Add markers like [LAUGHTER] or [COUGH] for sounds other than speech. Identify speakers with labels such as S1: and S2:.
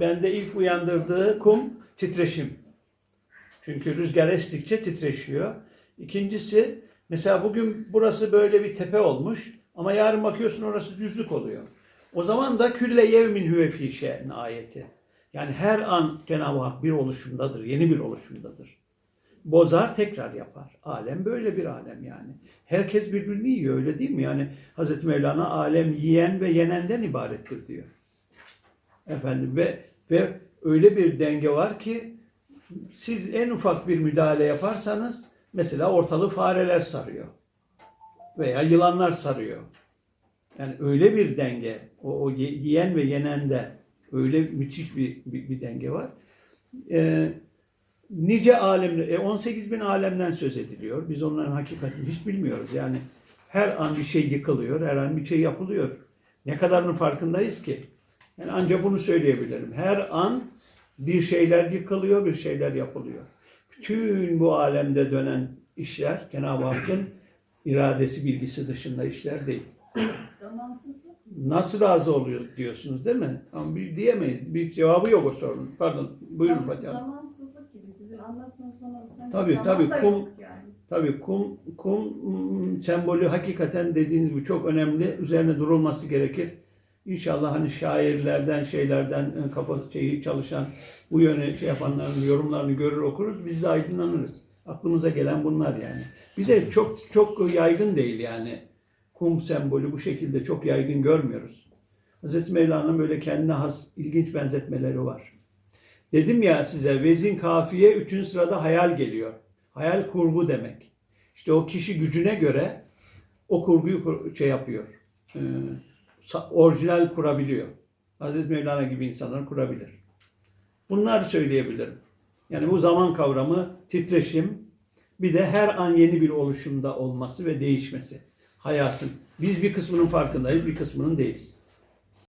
S1: Bende ilk uyandırdığı kum titreşim. Çünkü rüzgar estikçe titreşiyor. İkincisi mesela bugün burası böyle bir tepe olmuş ama yarın bakıyorsun orası düzlük oluyor. O zaman da külle yevmin huve fî şe'n ayeti. Yani her an Cenab-ı Hak bir oluşumdadır, yeni bir oluşumdadır. Bozar tekrar yapar. Alem böyle bir alem yani. Herkes birbirini yiyor öyle değil mi? Yani Hazreti Mevlana alem yiyen ve yenenden ibarettir diyor. Efendim ve ve öyle bir denge var ki siz en ufak bir müdahale yaparsanız mesela ortalığı fareler sarıyor veya yılanlar sarıyor. Yani öyle bir denge, o, o ye- yiyen ve yenende öyle müthiş bir, bir, bir denge var. Ee, nice alemler, e, 18 bin alemden söz ediliyor. Biz onların hakikatini hiç bilmiyoruz. Yani her an bir şey yıkılıyor, her an bir şey yapılıyor. Ne kadarının farkındayız ki? Yani ancak bunu söyleyebilirim. Her an bir şeyler yıkılıyor, bir şeyler yapılıyor. Bütün bu alemde dönen işler Cenab-ı Hakk'ın [CLEARS THROAT] iradesi bilgisi dışında işler değil.
S2: Zamansızlık.
S1: Nasıl razı oluyor diyorsunuz değil mi? Ama bir diyemeyiz. Bir cevabı yok o sorunun. Pardon. Buyurun
S2: Zam-
S1: hocam.
S2: Zamansızlık gibi sizin anlatmanız bana
S1: Tabii,
S2: zaman
S1: tabii, kum-
S2: yani.
S1: Tabii kum, kum sembolü hakikaten dediğiniz gibi çok önemli. Üzerine durulması gerekir. İnşallah hani şairlerden, şeylerden e, kafa şeyi çalışan, bu yöne şey yapanların yorumlarını görür okuruz. Biz de aydınlanırız. Aklımıza gelen bunlar yani. Bir de çok çok yaygın değil yani. Kum sembolü bu şekilde çok yaygın görmüyoruz. Hazreti Mevlana'nın böyle kendine has ilginç benzetmeleri var. Dedim ya size vezin kafiye üçüncü sırada hayal geliyor. Hayal kurgu demek. İşte o kişi gücüne göre o kurguyu kur- şey yapıyor. Ee, orijinal kurabiliyor. Aziz Mevlana gibi insanlar kurabilir. Bunları söyleyebilirim. Yani bu zaman kavramı, titreşim, bir de her an yeni bir oluşumda olması ve değişmesi. Hayatın. Biz bir kısmının farkındayız, bir kısmının değiliz.